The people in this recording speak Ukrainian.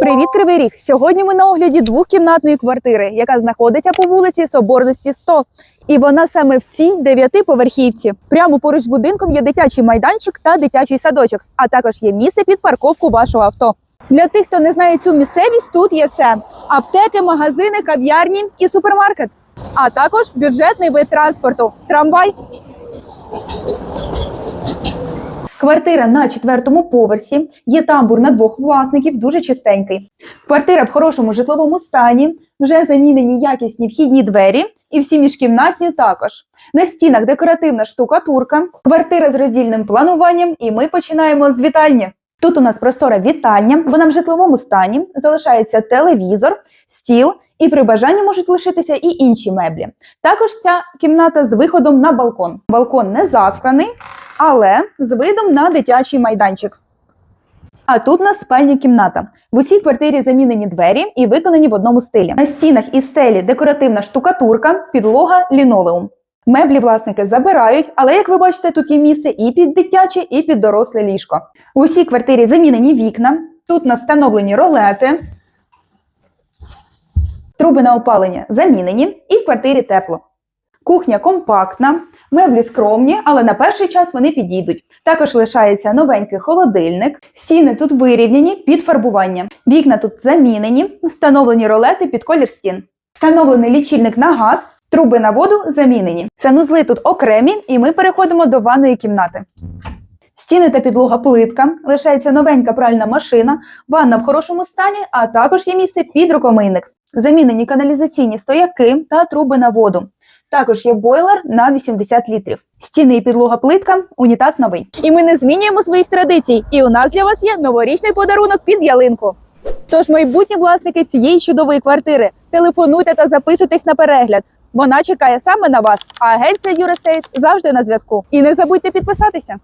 Привіт, Кривий Ріг! Сьогодні ми на огляді двохкімнатної квартири, яка знаходиться по вулиці Соборності 100. І вона саме в цій дев'ятиповерхівці. Прямо поруч з будинком є дитячий майданчик та дитячий садочок, а також є місце під парковку вашого авто. Для тих, хто не знає цю місцевість, тут є все: аптеки, магазини, кав'ярні і супермаркет, а також бюджетний вид транспорту трамвай. Квартира на четвертому поверсі. Є тамбур на двох власників, дуже чистенький. Квартира в хорошому житловому стані, вже замінені якісні вхідні двері, і всі міжкімнатні також. На стінах декоративна штукатурка, квартира з роздільним плануванням, і ми починаємо з вітальні. Тут у нас простора вітальня, вона в житловому стані, залишається телевізор, стіл, і при бажанні можуть лишитися і інші меблі. Також ця кімната з виходом на балкон. Балкон не засклений, але з видом на дитячий майданчик. А тут у нас спальня кімната. В усій квартирі замінені двері і виконані в одному стилі. На стінах і стелі декоративна штукатурка, підлога, лінолеум. Меблі власники забирають, але як ви бачите, тут є місце і під дитяче, і під доросле ліжко. У усій квартирі замінені вікна. Тут у нас встановлені ролети. Труби на опалення замінені, і в квартирі тепло. Кухня компактна, меблі скромні, але на перший час вони підійдуть. Також лишається новенький холодильник. Стіни тут вирівняні під фарбування. Вікна тут замінені, встановлені ролети під колір стін. Встановлений лічильник на газ, труби на воду замінені. Санузли тут окремі, і ми переходимо до ванної кімнати. Стіни та підлога плитка, лишається новенька пральна машина, ванна в хорошому стані, а також є місце під рукомийник. Замінені каналізаційні стояки та труби на воду. Також є бойлер на 80 літрів. Стіни і підлога плитка, унітаз новий. І ми не змінюємо своїх традицій. І у нас для вас є новорічний подарунок під ялинку. Тож, майбутні власники цієї чудової квартири, телефонуйте та записуйтесь на перегляд. Вона чекає саме на вас. А агенція Юрестейт завжди на зв'язку. І не забудьте підписатися.